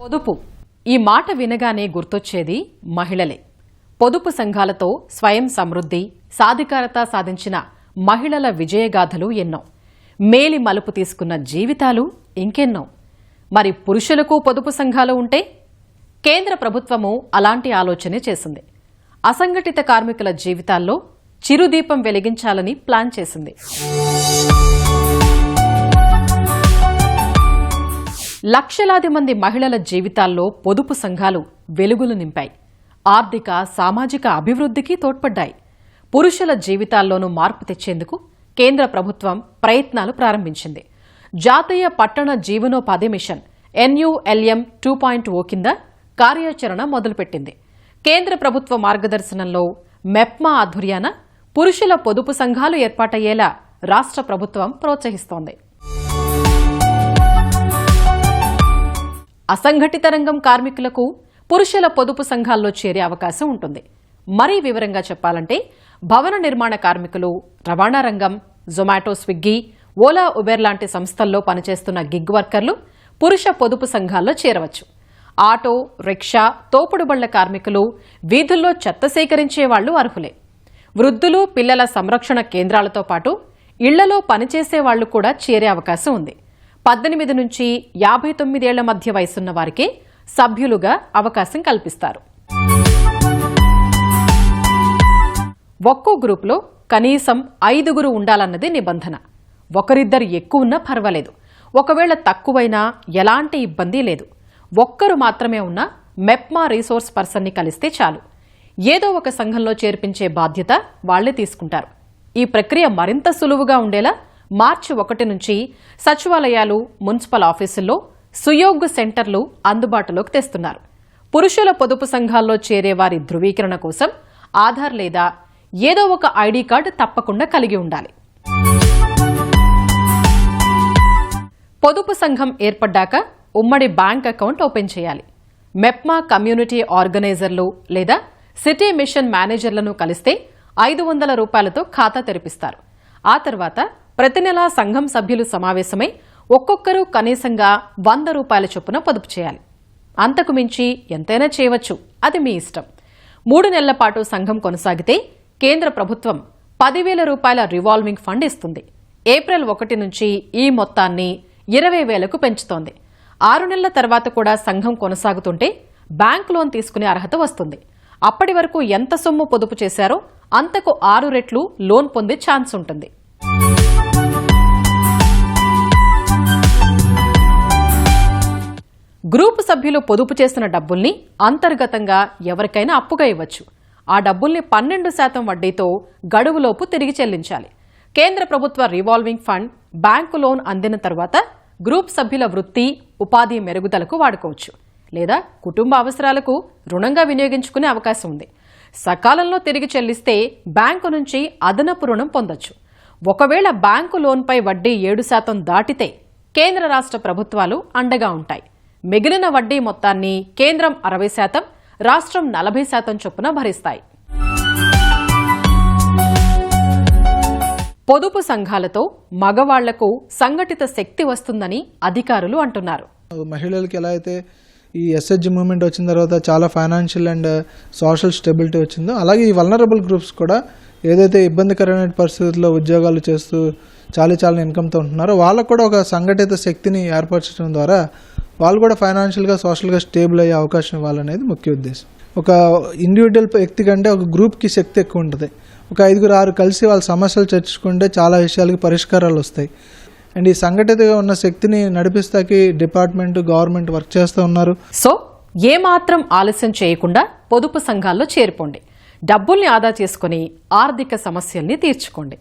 పొదుపు. ఈ మాట వినగానే గుర్తొచ్చేది మహిళలే. పొదుపు సంఘాలతో స్వయం సమృద్ధి సాధికారత సాధించిన మహిళల విజయగాథలు ఎన్నో. మేలి మలుపు తీసుకున్న జీవితాలు ఇంకెన్నో. మరి పురుషులకు పొదుపు సంఘాలు ఉంటే? కేంద్ర ప్రభుత్వము అలాంటి ఆలోచనే చేసింది. అసంఘటిత కార్మికుల జీవితాల్లో చిరుదీపం వెలిగించాలని ప్లాన్ చేసింది. లక్షలాది మంది మహిళల జీవితాల్లో పొదుపు సంఘాలు వెలుగులు నింపాయి. ఆర్థిక సామాజిక అభివృద్ధికి తోడ్పడ్డాయి. పురుషుల జీవితాల్లోనూ మార్పు తెచ్చేందుకు కేంద్ర ప్రభుత్వం ప్రయత్నాలు ప్రారంభించింది. జాతీయ పట్టణ జీవనోపాధి mission NULM two point O కింద కార్యాచరణ మొదలుపెట్టింది. కేంద్ర ప్రభుత్వ మార్గదర్శనంలో మెప్మా ఆధ్వర్యాన పురుషుల పొదుపు సంఘాలు ఏర్పాటయ్యేలా రాష్ట్ర ప్రభుత్వం ప్రోత్సహిస్తోంది. అసంఘటిత రంగం కార్మికులకు పురుషుల పొదుపు సంఘాల్లో చేరే అవకాశం ఉంటుంది. మరీ వివరంగా చెప్పాలంటే భవన నిర్మాణ కార్మికులు రవాణా రంగం జొమాటో స్విగ్గీ ఓలా ఉబెర్ లాంటి సంస్థల్లో పనిచేస్తున్న గిగ్ వర్కర్లు పురుష పొదుపు సంఘాల్లో చేరవచ్చు. ఆటో రిక్షా తోపుడు బళ్ళ కార్మికులు వీధుల్లో చెత్త సేకరించే వాళ్ళు అర్హులే. వృద్ధులు పిల్లల సంరక్షణ కేంద్రాలతో పాటు ఇళ్ళలో పనిచేసే వాళ్ళు కూడా చేరే అవకాశం ఉంది. పద్దెనిమిది నుంచి యాభై తొమ్మిదేళ్ళ మధ్య వయసున్న వారికి సభ్యులుగా అవకాశం కల్పిస్తారు. ఒక్కో గ్రూప్లో కనీసం ఐదుగురు ఉండాలన్నది నిబంధన. ఒకరిద్దరు ఎక్కువ ఉన్నా పర్వాలేదు. ఒకవేళ తక్కువైనా ఎలాంటి ఇబ్బంది లేదు. ఒక్కరు మాత్రమే ఉన్న మెప్మా రీసోర్స్ పర్సన్ని కలిస్తే చాలు. ఏదో ఒక సంఘంలో చేర్పించే బాధ్యత వాళ్ళే తీసుకుంటారు. ఈ ప్రక్రియ మరింత సులువుగా ఉండేలా మార్చి ఒకటి నుంచి సచివాలయాలు మున్సిపల్ ఆఫీసుల్లో సుయోగ్ సెంటర్లు అందుబాటులోకి తెస్తున్నారు. పురుషుల పొదుపు సంఘాల్లో చేరే వారి ధృవీకరణ కోసం ఆధార్ లేదా ఏదో ఒక ఐడి కార్డు తప్పకుండా కలిగి ఉండాలి. పొదుపు సంఘం ఏర్పడ్డాక ఉమ్మడి బ్యాంక్ అకౌంట్ ఓపెన్ చేయాలి. మెప్మా కమ్యూనిటీ ఆర్గనైజర్లు లేదా సిటీ మిషన్ మేనేజర్లను కలిస్తే ఐదు వందల రూపాయలతో ఖాతా తెరిపిస్తారు. ఆ తర్వాత ప్రతి నెలా సంఘం సభ్యులు సమావేశమై ఒక్కొక్కరు కనీసంగా వంద రూపాయల చొప్పున పొదుపు చేయాలి. అంతకు మించి ఎంతైనా చేయవచ్చు. అది మీ ఇష్టం. మూడు నెలల పాటు సంఘం కొనసాగితే కేంద్ర ప్రభుత్వం పదివేల రూపాయల రివాల్వింగ్ ఫండ్ ఇస్తుంది. ఏప్రిల్ ఒకటి నుంచి ఈ మొత్తాన్ని ఇరవై వేలకు పెంచుతోంది. ఆరు నెలల తర్వాత కూడా సంఘం కొనసాగుతుంటే బ్యాంక్ లోన్ తీసుకునే అర్హత వస్తుంది. అప్పటి వరకు ఎంత సొమ్ము పొదుపు చేశారో అంతకు ఆరు రెట్లు లోన్ పొందే ఛాన్స్ ఉంటుంది. గ్రూపు సభ్యులు పొదుపు చేసిన డబ్బుల్ని అంతర్గతంగా ఎవరికైనా అప్పుగా ఇవ్వచ్చు. ఆ డబ్బుల్ని పన్నెండు శాతం వడ్డీతో గడువులోపు తిరిగి చెల్లించాలి. కేంద్ర ప్రభుత్వ రివాల్వింగ్ ఫండ్ బ్యాంకు లోన్ అందిన తర్వాత గ్రూప్ సభ్యుల వృత్తి ఉపాధి మెరుగుదలకు వాడుకోవచ్చు. లేదా కుటుంబ అవసరాలకు రుణంగా వినియోగించుకునే అవకాశం ఉంది. సకాలంలో తిరిగి చెల్లిస్తే బ్యాంకు నుంచి అదనపు రుణం పొందొచ్చు. ఒకవేళ బ్యాంకు లోన్పై వడ్డీ ఏడు శాతం దాటితే కేంద్ర రాష్ట్ర ప్రభుత్వాలు అండగా ఉంటాయి. మిగిలిన వడ్డీ మొత్తాన్ని కేంద్రం అరవై శాతం రాష్ట్రం నలభై శాతం చొప్పున భరిస్తాయి. పొదుపు సంఘాలతో మగవాళ్ళకు సంఘటిత శక్తి వస్తుందని అధికారులు అంటున్నారు. మహిళలకు ఎలా అయితే ఈ ఎస్హెచ్ మూవ్మెంట్ వచ్చిన తర్వాత చాలా ఫైనాన్షియల్ అండ్ సోషల్ స్టెబిలిటీ వచ్చిందో అలాగే ఈ వలనరబుల్ గ్రూప్స్ కూడా ఏదైతే ఇబ్బందికరమైన పరిస్థితుల్లో ఉద్యోగాలు చేస్తూ చాలా చాలా ఇన్కమ్తో ఉంటున్నారో వాళ్ళకు కూడా ఒక సంఘటిత శక్తిని ఏర్పరచడం ద్వారా వాళ్ళు కూడా ఫైనాన్షియల్గా సోషల్గా స్టేబుల్ అయ్యే అవకాశం ఇవ్వాలనేది ముఖ్య ఉద్దేశం. ఒక ఇండివిజువల్ వ్యక్తి కంటే ఒక గ్రూప్కి శక్తి ఎక్కువ ఉంటుంది. ఒక ఐదుగురు ఆరు కలిసి వాళ్ళ సమస్యలు చర్చించుకుంటే చాలా విషయాలకి పరిష్కారాలు వస్తాయి. అండ్ ఈ సంఘటితగా ఉన్న శక్తిని నడిపిస్తాకి డిపార్ట్మెంట్ గవర్నమెంట్ వర్క్ చేస్తూ ఉన్నారు. సో ఏమాత్రం ఆలస్యం చేయకుండా పొదుపు సంఘాల్లో చేరుకోండి డబ్బుల్ని ఆదా చేసుకుని ఆర్థిక సమస్యల్ని తీర్చుకోండి.